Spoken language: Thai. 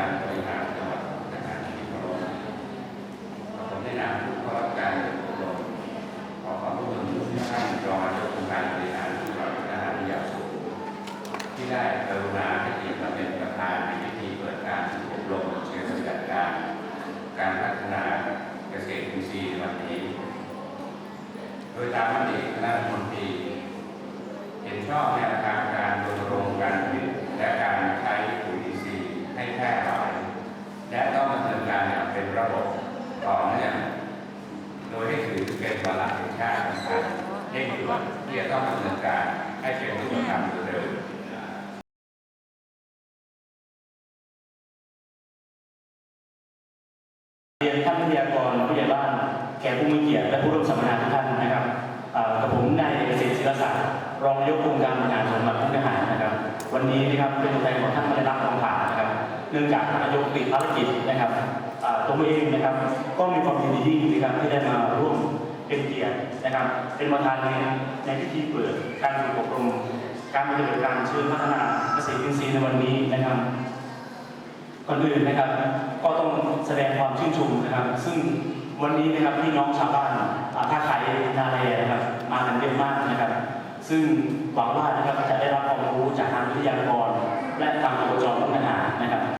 การบริหารจังหวัดมุการที่เคารพผมได้นำผู้เข้ารับการอบรมขอความร่วมมือทุกท่านรองนายกองค์การบริหารจังหวัดมุกดาหารที่ยาวสูงที่ได้กรุณาให้เกียรติมาเป็นประธานในพิธีเปิดการอบรมเชิงปฏิบัติการ การพัฒนาเกษตรอินทรีย์วันนี้ โดยตามมติคณะรัฐมนตรีเห็นชอบแนวทางการรณรงค์การผลิตและการใช้ปุ๋ยอินทรีย์ให้แพร่หลาย และต้องดำเนินกา ระบบต่อเนื่องโดยให้ถือเป็นวาระแห่งชาติสำคัญเร่งด่วนที่จะต้องดำเนินการให้เป็นรูปธรรมโดเร็วเรียนท่านวิทยากรผู้ใหญ่บ้านแขกผู้มีเกียรติและผู้ร่วมสัมมนาทุกท่านนะครับกับผมนายเอกสิทธิ์ศิลศักดิ์รองนายกองค์การบริหารส่วนจังหวัดมุกดาหารนะครับ วันนี้นะครับเป็นตัวแทนของท่านไม่ได้รับรองผ่านนะครับ เนื่องจากนายกติดภารกิจนะครับตัวเองนะครับ ก็มีความยินดียิ่งนะครับที่ได้มาร่วมเป็นเกียรตินะครับ เป็นประธานในในพิธีเปิดการฝึกอบรมการปฏิบัติการเชิญพัฒนาเกษตรอินทรีย์ในวันนี้นะครับก่อนอื่นนะครับ ก็ต้องแสดงความชื่นชมนะครับ ซึ่งวันนี้นะครับพี่น้องชาวบ้านท่าไข่นาแลนะครับมากันเยอะมากนะครับ ซึ่งหวังว่านะครับจะได้รับความรู้จากทางวิทยากร และทางอบจมุกนานะครับ